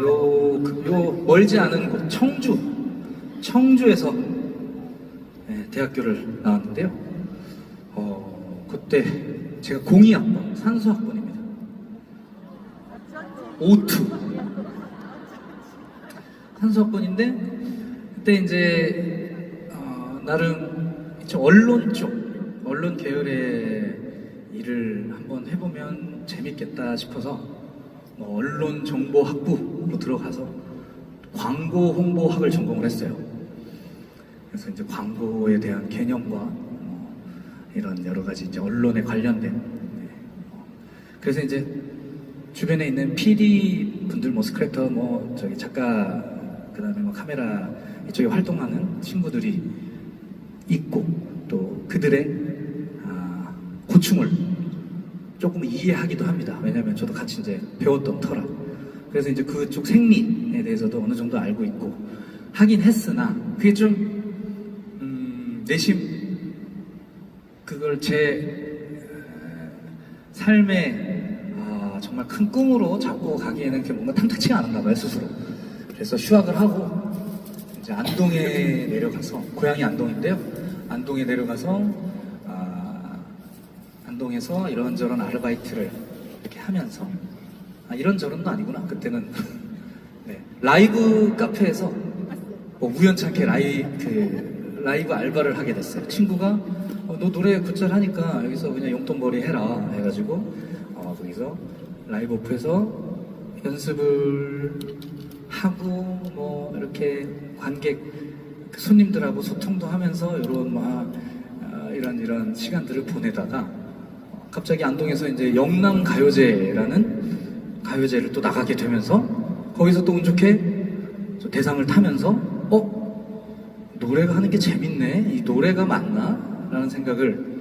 요, 그- 요 멀지 않은 곳 청주 청주에서 네, 대학교를 나왔는데요. 어, 그때 제가 02학번 산수학번입니다. O2 산수학번인데 그때 이제 어, 나름 좀 언론 쪽 언론 계열의 일을 한번 해보면 재밌겠다 싶어서 뭐 언론 정보 학부 로 들어가서 광고 홍보학을 전공을 했어요. 그래서 이제 광고에 대한 개념과 뭐 이런 여러 가지 이제 언론에 관련된 네. 그래서 이제 주변에 있는 PD 분들, 뭐 스크랩터, 뭐 저기 작가, 그다음에 뭐 카메라 이쪽에 활동하는 친구들이 있고 또 그들의 아, 고충을 조금 이해하기도 합니다. 왜냐하면 저도 같이 이제 배웠던 터라. 그래서 이제 그쪽 생리에 대해서도 어느 정도 알고 있고 하긴 했으나 그게 좀 음, 내심 그걸 제 삶의 아, 정말 큰 꿈으로 잡고 가기에는 뭔가 탐탁치가 않은가 봐요 스스로. 그래서 휴학을 하고 이제 안동에 내려가서 고향이 안동인데요. 안동에 내려가서 아, 안동에서 이런저런 아르바이트를 이렇게 하면서 아, 이런 저런도 아니구나. 그때는. 네, 라이브 카페에서 뭐 우연찮게 라이, 그, 라이브 알바를 하게 됐어요. 친구가 어, 너 노래 굿잘 하니까 여기서 그냥 용돈벌이 해라. 해가지고 어, 거기서 라이브 오프에서 연습을 하고 뭐 이렇게 관객 그 손님들하고 소통도 하면서 이런 막 아, 이런 이런 시간들을 보내다가 어, 갑자기 안동에서 이제 영남 가요제라는 가요제를 또 나가게 되면서 거기서 또 운 좋게 저 대상을 타면서 어 노래가 하는 게 재밌네 이 노래가 맞나 라는 생각을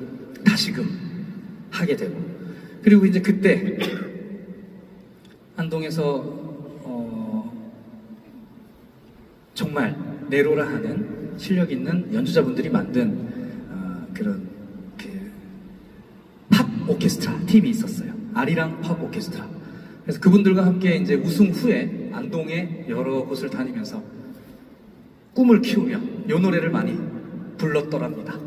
다시금 하게 되고 그리고 이제 그때 안동에서 어, 정말 네로라 하는 실력 있는 연주자분들이 만든 어, 그런 그 팝 오케스트라 팀이 있었어요. 아리랑 팝 오케스트라. 그래서 그분들과 함께 이제 우승 후에 안동의 여러 곳을 다니면서 꿈을 키우며 요 노래를 많이 불렀더랍니다.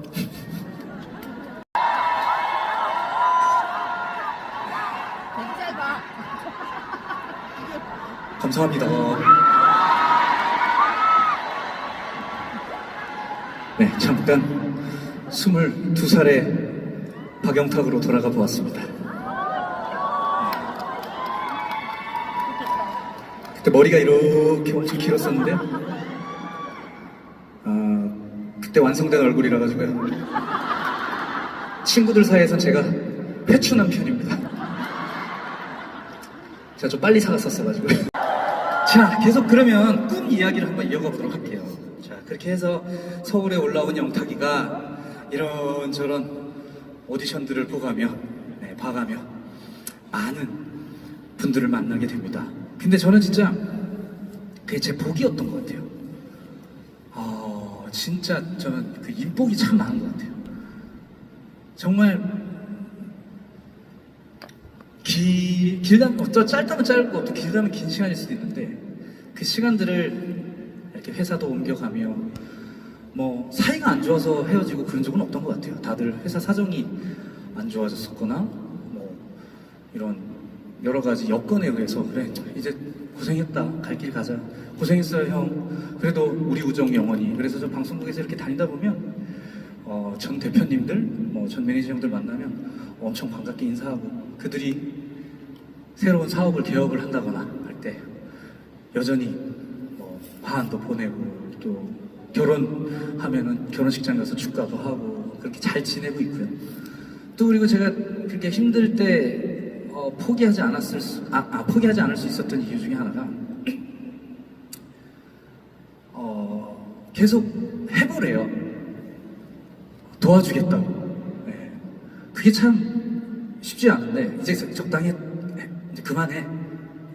감사합니다. 네, 잠깐 22살의 박영탁으로 돌아가 보았습니다. 그때 머리가 이렇게 엄청 길었었는데, 아, 그때 완성된 얼굴이라 가지고요. 친구들 사이에선 제가 회춘한 편입니다. 제가 좀 빨리 사갔었어가지고. 자, 계속 그러면 꿈 이야기를 한번 이어가 보도록 할게요. 자, 그렇게 해서 서울에 올라온 영탁이가 이런저런 오디션들을 보가며, 네, 봐가며 많은 분들을 만나게 됩니다. 근데 저는 진짜 그게 제 복이었던 것 같아요. 어, 진짜 저는 그 인복이 참 많은 것 같아요. 정말 기, 길다면 어쩌 짧다면 짧고 또 길다면 긴 시간일 수도 있는데 그 시간들을 이렇게 회사도 옮겨가며 뭐 사이가 안 좋아서 헤어지고 그런 적은 없던 것 같아요. 다들 회사 사정이 안 좋아졌었거나 뭐 이런 여러 가지 여건에 의해서 그래 이제 고생했다 갈 길 가자. 고생했어요 형. 그래도 우리 우정 영원히. 그래서 저 방송국에서 이렇게 다니다 보면 어, 전 대표님들 뭐 전 매니저 형들 만나면 엄청 반갑게 인사하고 그들이 새로운 사업을 개업을 한다거나 할 때 여전히 뭐 화환도 보내고 또 결혼하면은 결혼식장 가서 축가도 하고 그렇게 잘 지내고 있고요. 또 그리고 제가 그렇게 힘들 때 어, 포기하지 않았을 수, 아, 아, 포기하지 않을 수 있었던 이유 중에 하나가 어, 계속 해보래요. 도와주겠다고. 네. 그게 참 쉽지 않은데 이제 적당히 해. 이제 그만해.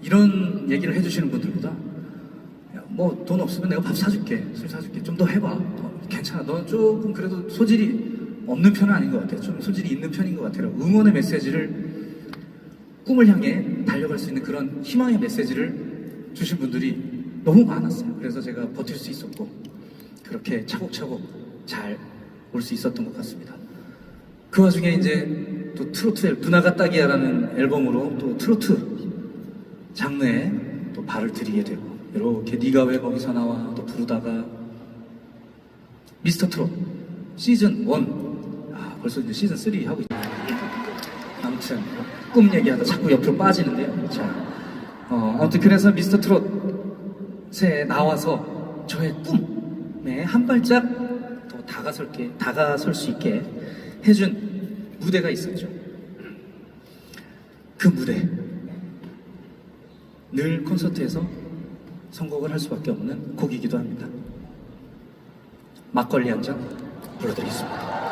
이런 얘기를 해주시는 분들보다 뭐 돈 없으면 내가 밥 사줄게, 술 사줄게, 좀 더 해봐. 어, 괜찮아. 너 조금 그래도 소질이 없는 편은 아닌 것 같아. 좀 소질이 있는 편인 것 같아요. 응원의 메시지를 꿈을 향해 달려갈 수 있는 그런 희망의 메시지를 주신 분들이 너무 많았어요. 그래서 제가 버틸 수 있었고 그렇게 차곡차곡 잘 올 수 있었던 것 같습니다. 그 와중에 이제 또 트로트 앨 누나가 딱이야라는 앨범으로 또 트로트 장르에 또 발을 들이게 되고 이렇게 네가 왜 거기서 나와 또 부르다가 미스터 트롯 시즌 1 아, 벌써 이제 시즌 3 하고 있죠. 아무튼 꿈 얘기하다 자꾸 옆으로 빠지는데요. 자, 어, 아무튼 그래서 미스터 트롯에 나와서 저의 꿈에 한 발짝 더 다가설게 다가설 수 있게 해준 무대가 있었죠. 그 무대 늘 콘서트에서 선곡을 할 수밖에 없는 곡이기도 합니다. 막걸리 한 잔 불러드리겠습니다.